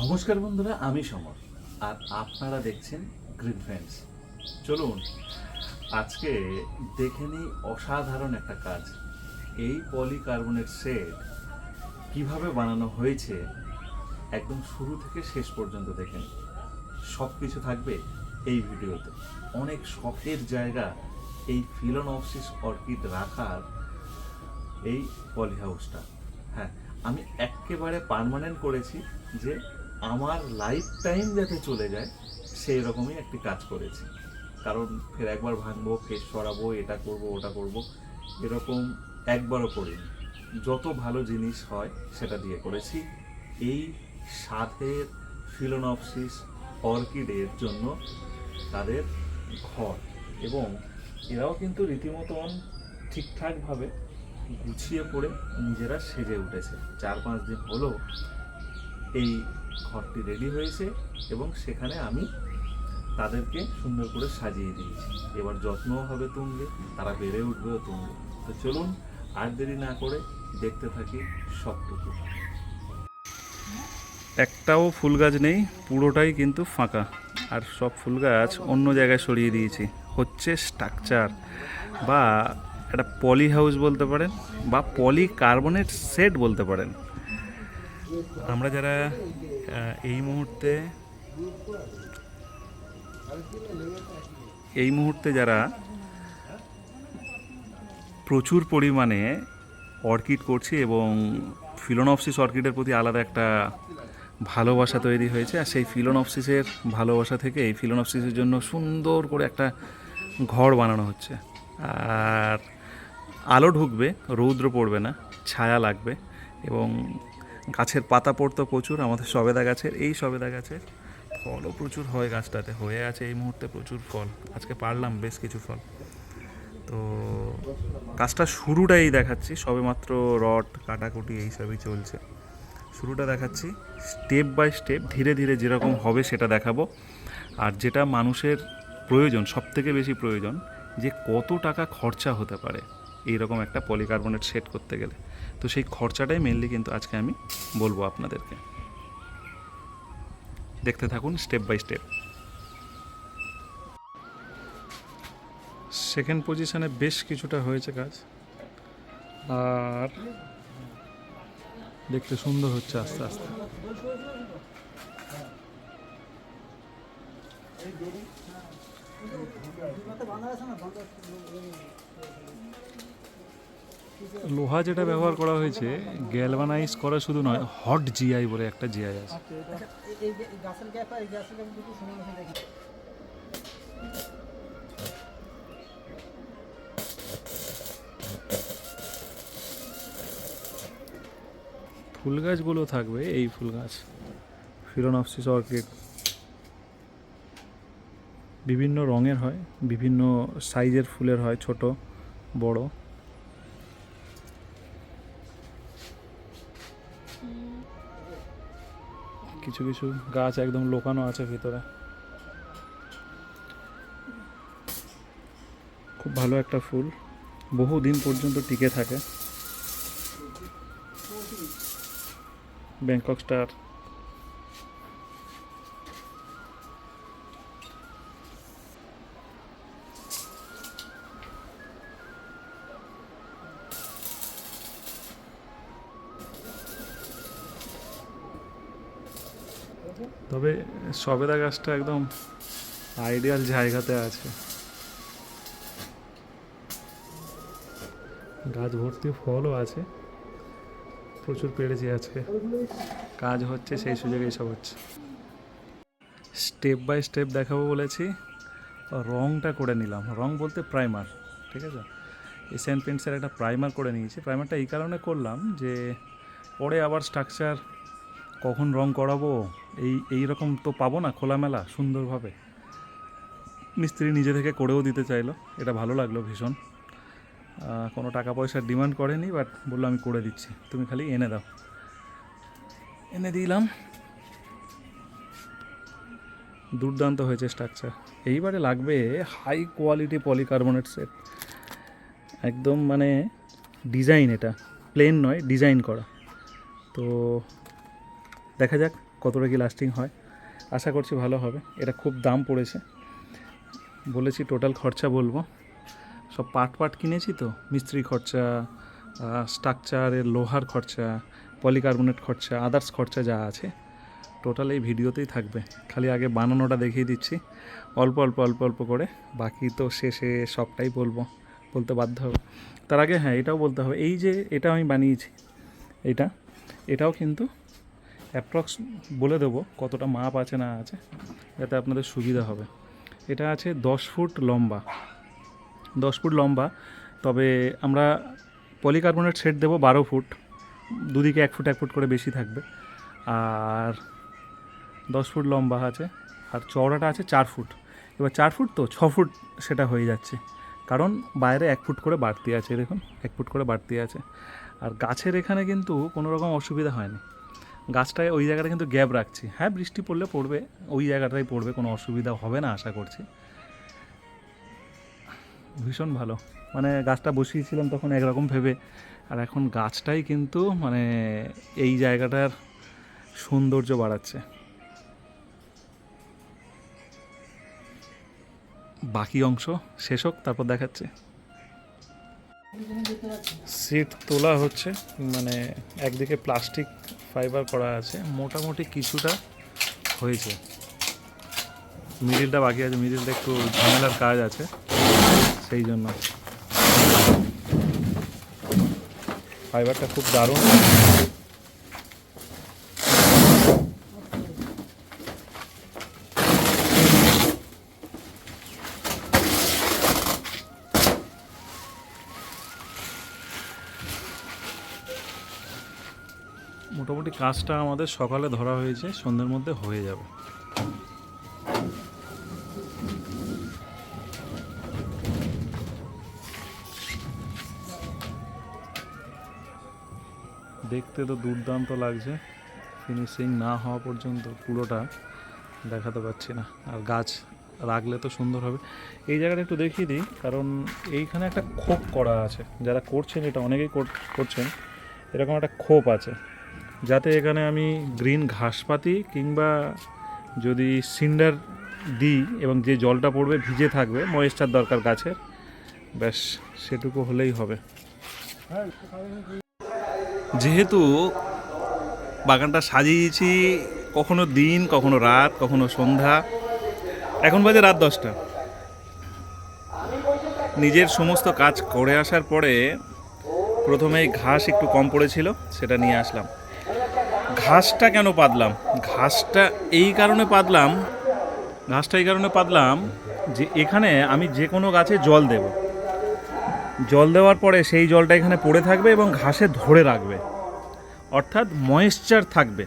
নমস্কার বন্ধুরা, আমি সমর। আর আপনারা দেখছেন গ্রিন ফ্রেন্ডস চলুন, আজকে দেখে নিই অসাধারণ একটা কাজ। এই পলিকার্বনেট সেট কীভাবে বানানো হয়েছে, একদম শুরু থেকে শেষ পর্যন্ত দেখে নিই সব কিছু থাকবে এই ভিডিওতে। অনেক শখের জায়গা এই ফিলোনপসিস অর্কিড রাখার এই পলি হাউসটা হ্যাঁ আমি একেবারে পার্মানেন্ট করেছি যে আমার লাইফ টাইম যাতে চলে যায় সেই রকমই একটি কাজ করেছি। কারণ ফের একবার ভাঙবো, ফের সরাবো, এটা করব, ওটা করব, এরকম একবারও করিনি। যত ভালো জিনিস হয়, সেটা দিয়ে করেছি। এই সাধের ফিলোনপসিস অর্কিডের জন্য তাদের ঘর। এবং এরাও কিন্তু রীতিমতন ঠিকঠাকভাবে গুছিয়ে পড়ে নিজেরা সেজে উঠেছে। চার পাঁচ দিন হলো, এই ঘরটি রেডি হয়েছে এবং সেখানে আমি তাদেরকে সুন্দর করে সাজিয়ে দিয়েছি। এবার যত্নও হবে তুঙ্গে, তারা বেড়ে উঠবেও তুঙ্গে। তো চলুন, আর দেরি না করে দেখতে থাকি সবটুকু। একটাও ফুল গাছ নেই, পুরোটাই কিন্তু ফাঁকা। আর সব ফুল গাছ অন্য জায়গায় সরিয়ে দিয়েছি। হচ্ছে স্ট্রাকচার বা একটা পলি হাউস বলতে পারেন বা পলি কার্বনেট সেট বলতে পারেন। আমরা যারা এই মুহূর্তে এই মুহূর্তে যারা প্রচুর পরিমাণে অর্কিড করছি এবং ফিলোনপসিস অর্কিডের প্রতি আলাদা একটা ভালোবাসা তৈরি হয়েছে, আর সেই ফিলোনপসিসের ভালোবাসা থেকে এই ফিলোনপসিসের জন্য সুন্দর করে একটা ঘর বানানো হচ্ছে। আর আলো ঢুকবে, রৌদ্র পড়বে না, ছায়া লাগবে এবং গাছের পাতা পড়তো প্রচুর, আমাদের সবেদা গাছের, এই সবেদা গাছের ফলও প্রচুর হয় গাছটাতে, হয়ে আছে এই মুহূর্তে প্রচুর ফল, আজকে পারলাম বেশ কিছু ফল। তো কাজটা শুরুটাই দেখাচ্ছি, সবেমাত্র রড, কাটাকুটি এইসবই চলছে। শুরুটা দেখাচ্ছি স্টেপ বাই স্টেপ ধীরে ধীরে যেরকম হবে সেটা দেখাবো। আর যেটা মানুষের প্রয়োজন সব থেকে বেশি প্রয়োজন, যে কত টাকা খরচা হতে পারে, এইরকম একটা পলিকার্বনেট সেট করতে গেলে। তো সেই খরচাটাই মেনলি কিন্তু আজকে আমি বলব আপনাদেরকে। দেখতে থাকুন স্টেপ বাই স্টেপ সেকেন্ড পজিশনে বেশ কিছুটা হয়েছে কাজ। আর দেখতে সুন্দর হচ্ছে আস্তে আস্তে। লোহা যেটা ব্যবহার করা হয়েছে গ্যালভানাইজ করা শুধু নয় হট জিআই বলে একটা জিআই আছে। ফুল গাছগুলো থাকবে, এই ফুল গাছ। ফিলোনপসিস অর্কিড বিভিন্ন রঙের হয়, বিভিন্ন সাইজের ফুলের হয়, ছোট, বড়। কিছু কিছু গাছ একদম লোকানো আছে ভিতরে। খুব ভালো একটা ফুল। বহু দিন পর্যন্ত টিকে থাকে। Bangkok star. তবে সবেদা গাছটা একদম আইডিয়াল জায়গাতে আছে। গাছ ভর্তি ফলও আছে। প্রচুর পেরেছি আজকে। কাজ হচ্ছে, সেই সুযোগে এসব হচ্ছে। স্টেপ বাই স্টেপ দেখাবো বলেছি। রংটা করে নিলাম। রং বলতে প্রাইমার, ঠিক আছে? এশিয়ান পেন্টসের একটা প্রাইমার করে নিয়েছি। প্রাইমারটা এই কারণে করলাম যে, পরে আবার স্ট্রাকচার কখন রং করাবো? এই এই রকম তো পাবো না খোলামেলা, সুন্দরভাবে। মিস্ত্রি নিজে থেকে করেও দিতে চাইলো, এটা ভালো লাগল ভীষণ। কোনো টাকা পয়সার ডিমান্ড করেনি, বাট বলল আমি করে দিচ্ছি, তুমি খালি এনে দাও। এনে দিলাম। দুর্দান্ত হয়েছে স্ট্রাকচার এইবারে লাগবে হাই কোয়ালিটি পলিকার্বনেট সেট একদম মানে ডিজাইন এটা প্লেন নয় ডিজাইন করা। তো দেখা যাক কতটা কি লাস্টিং হয়। আশা করছি ভালো হবে। এটা খুব দাম পড়েছে। বলেছি টোটাল খরচা বলব। সব পার্ট পার্ট কিনেছি তো? মিস্ত্রি খরচা স্ট্রাকচারের লোহার খরচা পলিকার্বনেট খরচা আদার্স খরচা যা আছে টোটাল এই ভিডিওতেই থাকবে। খালি আগে বানানোটা দেখিয়ে দিচ্ছি। অল্প অল্প অল্প অল্প করে। বাকি তো শেষে সবটাই বলব। বলতে বাধ্য হবে। তার আগে হ্যাঁ এটাও বলতে হবে। এই যে এটা আমি বানিয়েছি, এটা, এটাও কিন্তু অ্যাপ্রক্স বলে দেবো কতটা মাপ আছে না আছে, যাতে আপনাদের সুবিধা হবে। এটা আছে দশ ফুট লম্বা। দশ ফুট লম্বা, তবে আমরা পলিকার্বনেট সেট দেবো বারো ফুট, দুদিকে এক ফুট এক ফুট করে বেশি থাকবে। আর দশ ফুট লম্বা আছে, আর চওড়াটা আছে চার ফুট। এবার চার ফুট তো, ছ ফুট সেটা হয়ে যাচ্ছে। কারণ বাইরে এক ফুট করে বাড়তি আছে, দেখুন, এক ফুট করে বাড়তি আছে। আর গাছের এখানে কিন্তু কোনো রকম অসুবিধা হয়নি। গাছটায় ওই জায়গাটা কিন্তু গ্যাপ রাখছি। হ্যাঁ বৃষ্টি পড়লে পড়বে, ওই জায়গাটাই পড়বে, কোনো অসুবিধা হবে না আশা করছি। ভীষণ ভালো। মানে গাছটা বসিয়েছিলাম তখন একরকম ভেবে, আর এখন গাছটাই কিন্তু মানে এই জায়গাটার সৌন্দর্য বাড়াচ্ছে। বাকি অংশ শেষ হোক, তারপর দেখাচ্ছে। সিট তোলা হচ্ছে মানে একদিকে প্লাস্টিক ফাইবার করা আছে, মোটামুটি কিছুটা হয়েছে। মিডিলটা বাকি আছে, মিডিলটা একটু ঝামেলার কাজ আছে, সেই জন্য। ফাইবারটা খুব দারুণ। মোটামুটি কাজটা আমাদের সকালে ধরা হয়েছে, সন্ধ্যের মধ্যে হয়ে যাবে। দেখতে তো দুর্দান্ত লাগছে। ফিনিশিং না হওয়া পর্যন্ত পুরোটা দেখাতে পাচ্ছি না। আর গাছ রাখলে তো সুন্দর হবে। এই জায়গাটা একটু দেখিয়ে দিই, কারণ এইখানে একটা খোপ করা আছে। যারা করছেন এটা, অনেকেই কর- করছেন, এরকম একটা খোপ আছে। যাতে এখানে আমি গ্রিন ঘাসপাতি কিংবা যদি সিন্ডার দিই এবং যে জলটা পড়বে ভিজে থাকবে ময়েশ্চার দরকার গাছের, ব্যাস সেটুকু হলেই হবে। যেহেতু বাগানটা সাজিয়েছি, কখনো দিন, কখনো রাত, কখনো সন্ধ্যা, এখন বাজে রাত দশটা। নিজের সমস্ত কাজ করে আসার পরে প্রথমেই ঘাস একটু কম পড়েছিল, সেটা নিয়ে আসলাম। ঘাসটা কেন পাতলাম? ঘাসটা এই কারণে পাতলাম, ঘাসটা এই কারণে পাতলাম যে এখানে আমি যে কোনো গাছে জল দেব। জল দেওয়ার পরে সেই জলটা এখানে পড়ে থাকবে এবং ঘাসে ধরে রাখবে। অর্থাৎ ময়েশ্চার থাকবে।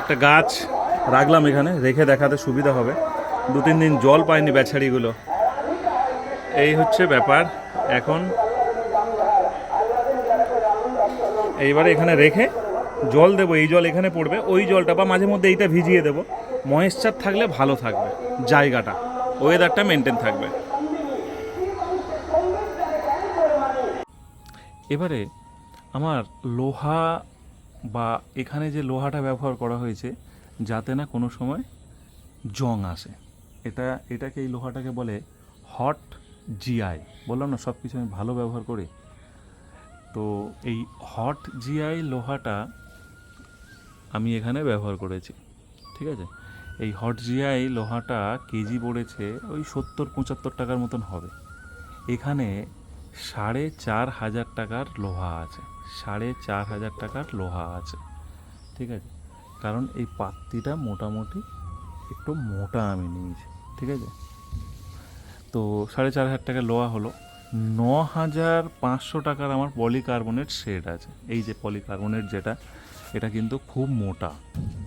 একটা গাছ রাখলাম এখানে, রেখে দেখাতে সুবিধা হবে। দু তিন দিন জল পায়নি বেছাড়িগুলো এই হচ্ছে ব্যাপার। এখন এইবারে এখানে রেখে জল দেবো, এই জল এখানে পড়বে, ওই জলটা বা মাঝে মধ্যে এইটা ভিজিয়ে দেবো। ময়েশ্চার থাকলে ভালো থাকবে, জায়গাটা ওয়েদারটা মেনটেন থাকবে। এবারে আমার লোহা বা এখানে যে লোহাটা ব্যবহার করা হয়েছে, যাতে না কোনো সময় জং আসে। এটা, এটাকে এই লোহাটাকে বলে হট জিআই বললাম না সব কিছু আমি ভালো ব্যবহার করি। তো এই হট জিআই লোহাটা আমি এখানে ব্যবহার করেছি, ঠিক আছে? এই হট জিআই লোহাটা কেজি পড়েছে ওই সত্তর পঁচাত্তর টাকার মতন হবে। এখানে সাড়ে চার হাজার টাকার লোহা আছে, সাড়ে চার হাজার টাকার লোহা আছে, ঠিক আছে? কারণ এই পাত্তিটা মোটামুটি একটু মোটা আমি নিয়েছি, ঠিক আছে? তো সাড়ে চার হাজার টাকার লোহা হলো। ন হাজার পাঁচশো টাকার আমার পলিকার্বনেট সেট আছে। এই যে পলিকার্বনেট যেটা, এটা কিন্তু খুব মোটা,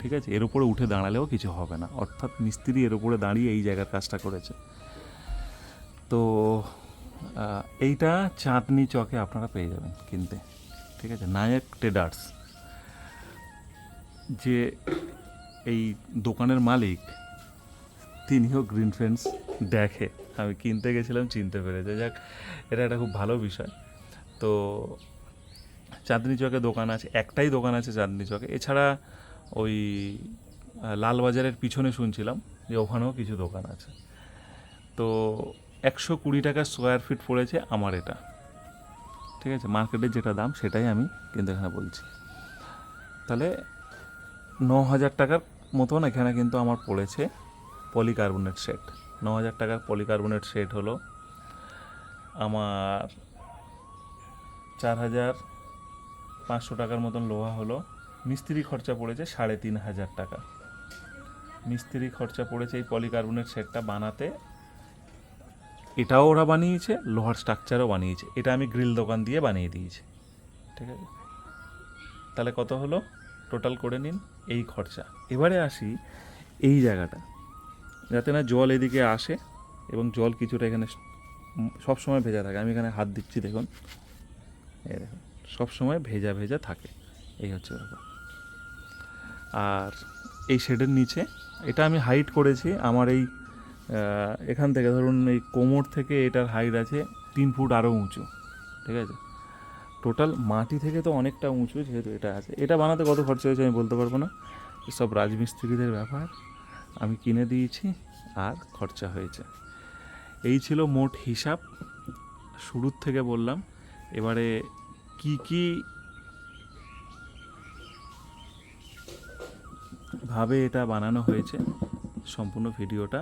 ঠিক আছে? এর উপরে উঠে দাঁড়ালেও কিছু হবে না। অর্থাৎ মিস্ত্রি এর উপরে দাঁড়িয়ে এই জায়গার কাজটা করেছে। তো এইটা চাঁদনি চকে আপনারা পেয়ে যাবেন কিনতে, ঠিক আছে? নায়ক ট্রেডার্স। যে এই দোকানের মালিক, তিনিও গ্রিন ফ্রেন্ডস। দেখে। আমি কিনতে গেছিলাম, চিনতে পেরেছে। যাক, এটা একটা খুব ভালো বিষয়। তো চাঁদনি চকে দোকান আছে, একটাই দোকান আছে চাঁদনি চকে। এছাড়া ওই লালবাজারের পিছনে শুনছিলাম যে ওখানেও কিছু দোকান আছে। তো একশো কুড়ি টাকা স্কোয়ার ফিট পড়েছে আমার এটা। ঠিক আছে? মার্কেটের যেটা দাম, সেটাই আমি কিন্তু এখানে বলছি। তাহলে ন হাজার টাকার মতন এখানে কিন্তু আমার পড়েছে পলিকার্বনেট সেট। ন হাজার টাকার পলিকার্বনেট সেট হলো। আমার চার হাজার পাঁচশো টাকার মতন লোহা হলো। মিস্ত্রি খরচা পড়েছে সাড়ে তিন হাজার টাকা। মিস্ত্রি খরচা পড়েছে এই পলিকার্বনেট সেটটা বানাতে। এটাও ওরা বানিয়েছে, লোহার স্ট্রাকচারও বানিয়েছে। এটা আমি গ্রিল দোকান দিয়ে বানিয়ে দিয়েছি। ঠিক আছে? তাহলে কত হলো? টোটাল করে নিন, এই খরচা। এবারে আসি এই জায়গাটা। যাতে না জল এদিকে আসে এবং জল কিছুটা এখানে সব সময় ভেজা থাকে। আমি এখানে হাত দিচ্ছি, দেখুন। এই দেখুন, সব সময় ভেজা ভেজা থাকে। এই হচ্ছে ব্যাপার। আর এই শেডের নিচে, এটা আমি হাইট করেছি। আমার এই এখান থেকে ধরুন এই কোমর থেকে এটার হাইট আছে তিন ফুট আরও উঁচু, ঠিক আছে? টোটাল মাটি থেকে তো অনেকটা উঁচু যেহেতু এটা আছে। এটা বানাতে কত খরচা হয়েছে আমি বলতে পারব না। সব রাজমিস্ত্রিদের ব্যাপার। আমি কিনে দিয়েছি আর খরচা হয়েছে। এই ছিল মোট হিসাব। শুরুর থেকে বললাম, এবারে কি কি ভাবে এটা বানানো হয়েছে, সম্পূর্ণ ভিডিওটা